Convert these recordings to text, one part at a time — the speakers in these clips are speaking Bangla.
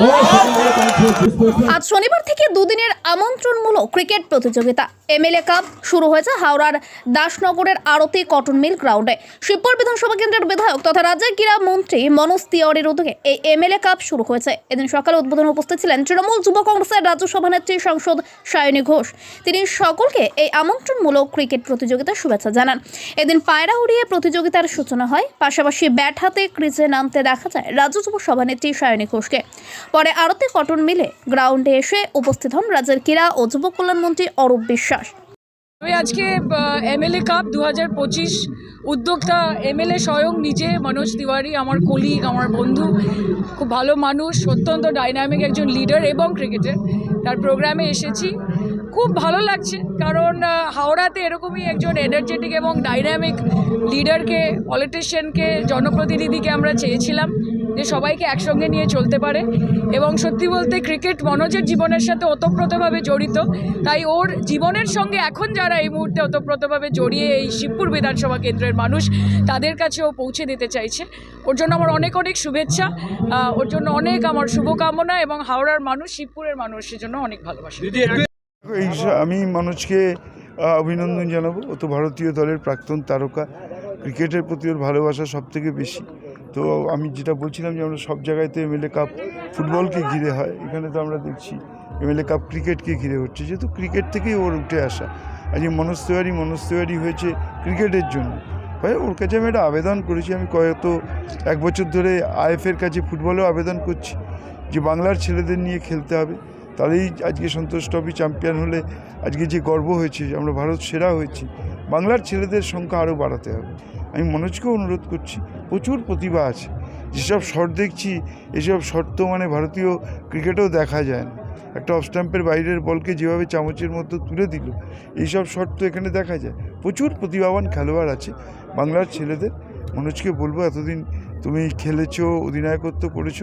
ও আজ শনিবার থেকে দুদিনের আমন্ত্রণমূলক ক্রিকেট প্রতিযোগিতা। এমএলএ কাপ শুরু হয়েছে হাওড়ার দাসনগরের আরতি কটন মিল গ্রাউন্ডে। শিবপুর বিধানসভা কেন্দ্রের বিধায়ক তথা রাজ্যের ক্রীড়া মন্ত্রী মনোজ তিওয়ারির উদ্যোগে এই এমএলএ কাপ শুরু হয়েছে। এদিন সকালে উদ্বোধনে উপস্থিত ছিলেন তৃণমূল যুব কংগ্রেসের রাজ্য সভানেত্রী সাংসদ সায়নী ঘোষ। তিনি সকলকে এই আমন্ত্রণমূলক ক্রিকেট প্রতিযোগিতার শুভেচ্ছা জানান। এদিন পায়রা উড়িয়ে প্রতিযোগিতার সূচনা হয়। পাশাপাশি ব্যাট হাতে ক্রিজে নামতে দেখা যায় রাজ্য যুব সভানেত্রী সায়নী ঘোষকে। পরে আরতি কটন মিলে গ্রাউন্ডে এসে উপস্থিত হন রাজ্যের ক্রীড়া ও যুব কল্যাণমন্ত্রী অরূপ বিশ্বাস। আমি আজকে এমএলএ কাপ দু হাজার পঁচিশ উদ্যোক্তা এমএলএ স্বয়ং নিজে মনোজ তিওয়ারি, আমার কলিগ আমার বন্ধু, খুব ভালো মানুষ, অত্যন্ত ডাইনামিক একজন লিডার এবং ক্রিকেটের তার প্রোগ্রামে এসেছি। খুব ভালো লাগছে, কারণ হাওড়াতে এরকমই একজন এনার্জেটিক এবং ডাইনামিক লিডারকে পলিটিশিয়ানকে জনপ্রতিনিধিকে আমরা চেয়েছিলাম যে সবাইকে একসঙ্গে নিয়ে চলতে পারে এবং সত্যি বলতে ক্রিকেট মনোজের জীবনের সাথে ওতপ্রোতভাবে জড়িত। তাই ওর জীবনের সঙ্গে এখন যারা এই মুহূর্তে ওতপ্রোতভাবে জড়িয়ে এই শিবপুর বিধানসভা কেন্দ্রের মানুষ, তাদের কাছে ও পৌঁছে দিতে চাইছে। ওর জন্য আমার অনেক অনেক শুভেচ্ছা ওর জন্য অনেক আমার শুভকামনা এবং হাওড়ার মানুষ, শিবপুরের মানুষ, সেজন্য অনেক ভালোবাসা। এই আমি মনোজকে অভিনন্দন জানাব। ও তো ভারতীয় দলের প্রাক্তন তারকা। ক্রিকেটের প্রতি ওর ভালোবাসা সব থেকে বেশি। তো আমি যেটা বলছিলাম যে আমরা সব জায়গায় তো এমএলএ কাপ ফুটবলকে ঘিরে হয়। এখানে তো আমরা দেখছি এমএলএ কাপ ক্রিকেটকে ঘিরে হচ্ছে। যেহেতু ক্রিকেট থেকেই ওর উঠে আসা। আজকে মনোজ তিওয়ারি মনোজ তিওয়ারি হয়েছে ক্রিকেটের জন্য। ভাই ওর কাছে আমি একটা আবেদন করেছি। আমি কয়েক এক বছর ধরে আইএফের কাছে ফুটবলেও আবেদন করছি যে বাংলার ছেলেদের নিয়ে খেলতে হবে। তাহলেই আজকে সন্তোষ ট্রফি চ্যাম্পিয়ন হলে আজকে যে গর্ব হয়েছে যে আমরা ভারত সেরা হয়েছি, বাংলার ছেলেদের সংখ্যা আরও বাড়াতে হবে। আমি মনোজকেও অনুরোধ করছি, প্রচুর প্রতিভা আছে। যেসব শট দেখছি, এসব শট তো মানে ভারতীয় ক্রিকেটেও দেখা যায় না। একটা অফ স্ট্যাম্পের বাইরের বলকে যেভাবে চামচের মধ্যে তুলে দিল, এইসব শট তো এখানে দেখা যায়। প্রচুর প্রতিভাবান খেলোয়াড় আছে বাংলার ছেলেদের। মনোজকে বলব, এতদিন তুমি খেলেছো, অধিনায়কত্ব করেছ,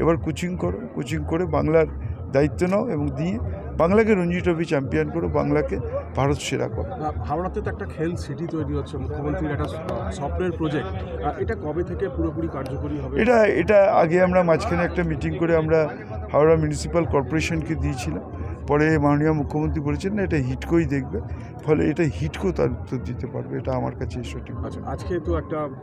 এবার কোচিং করো কোচিং করে বাংলার দায়িত্ব নাও এবং দিয়ে বাংলাকে রঞ্জি ট্রফি চ্যাম্পিয়ন করো বাংলাকে ভারত সেরা করো। হাওড়াতে তো একটা খেল সিটি তৈরি হচ্ছে মুখ্যমন্ত্রীর একটা স্বপ্নের প্রজেক্ট এটা কবে থেকে পুরোপুরি কার্যকরী হবে? এটা এটা আগে আমরা মাঝখানে একটা মিটিং করে আমরা হাওড়া মিউনিসিপ্যাল কর্পোরেশনকে দিয়েছিলাম। পরে মাননীয় মুখ্যমন্ত্রী বলেছেন না এটা হিটকোই দেখবে। ফলে এটা হিটকো তার উত্তর দিতে পারবে এটা আমার কাছে সঠিক। আচ্ছা আজকে তো একটা